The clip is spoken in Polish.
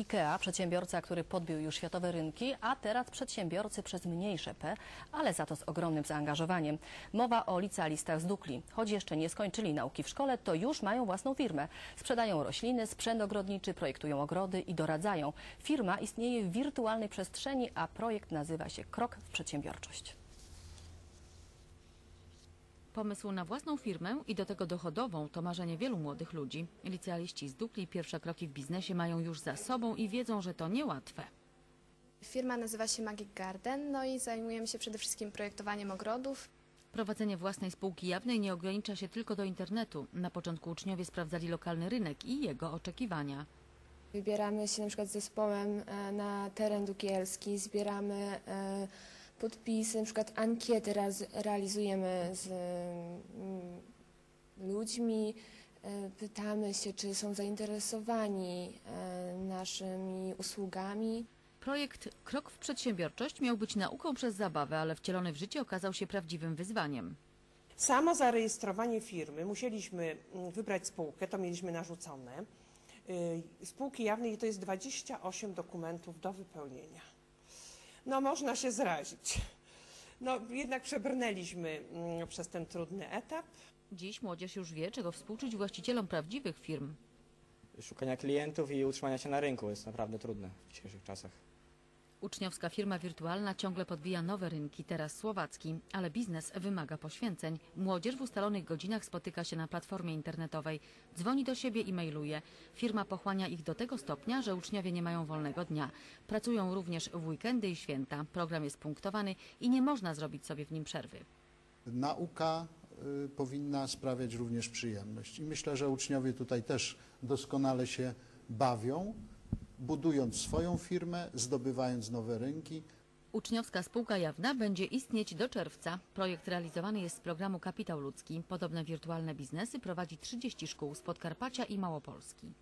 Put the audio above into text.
IKEA, przedsiębiorca, który podbił już światowe rynki, a teraz przedsiębiorcy przez mniejsze P, ale za to z ogromnym zaangażowaniem. Mowa o licealistach z Dukli. Choć jeszcze nie skończyli nauki w szkole, to już mają własną firmę. Sprzedają rośliny, sprzęt ogrodniczy, projektują ogrody i doradzają. Firma istnieje w wirtualnej przestrzeni, a projekt nazywa się Krok w przedsiębiorczość. Pomysł na własną firmę i do tego dochodową to marzenie wielu młodych ludzi. Licealiści z Dukli pierwsze kroki w biznesie mają już za sobą i wiedzą, że to niełatwe. Firma nazywa się Magic Garden, no i zajmujemy się przede wszystkim projektowaniem ogrodów. Prowadzenie własnej spółki jawnej nie ogranicza się tylko do internetu. Na początku uczniowie sprawdzali lokalny rynek i jego oczekiwania. Wybieramy się na przykład z zespołem e, na teren Dukielski, zbieramy e, podpisy, na przykład ankiety raz- realizujemy z mm, ludźmi, e, pytamy się, czy są zainteresowani e, naszymi usługami. Projekt Krok w przedsiębiorczość miał być nauką przez zabawę, ale wcielony w życie okazał się prawdziwym wyzwaniem. Samo zarejestrowanie firmy, musieliśmy mm, wybrać spółkę, to mieliśmy narzucone. Y, Spółki jawnej to jest 28 dokumentów do wypełnienia. No można się zrazić. No jednak przebrnęliśmy mm, przez ten trudny etap. Dziś młodzież już wie, czego współczuć właścicielom prawdziwych firm. szukania klientów i utrzymania się na rynku jest naprawdę trudne w dzisiejszych czasach. Uczniowska firma wirtualna ciągle podbija nowe rynki, teraz słowacki, ale biznes wymaga poświęceń. Młodzież w ustalonych godzinach spotyka się na platformie internetowej, dzwoni do siebie i mailuje. Firma pochłania ich do tego stopnia, że uczniowie nie mają wolnego dnia. Pracują również w weekendy i święta. Program jest punktowany i nie można zrobić sobie w nim przerwy. Nauka y, powinna sprawiać również przyjemność. I myślę, że uczniowie tutaj też doskonale się bawią, budując swoją firmę, zdobywając nowe rynki. Uczniowska spółka jawna będzie istnieć do czerwca. Projekt realizowany jest z programu Kapitał Ludzki. Podobne wirtualne biznesy prowadzi 30 szkół z Podkarpacia i Małopolski.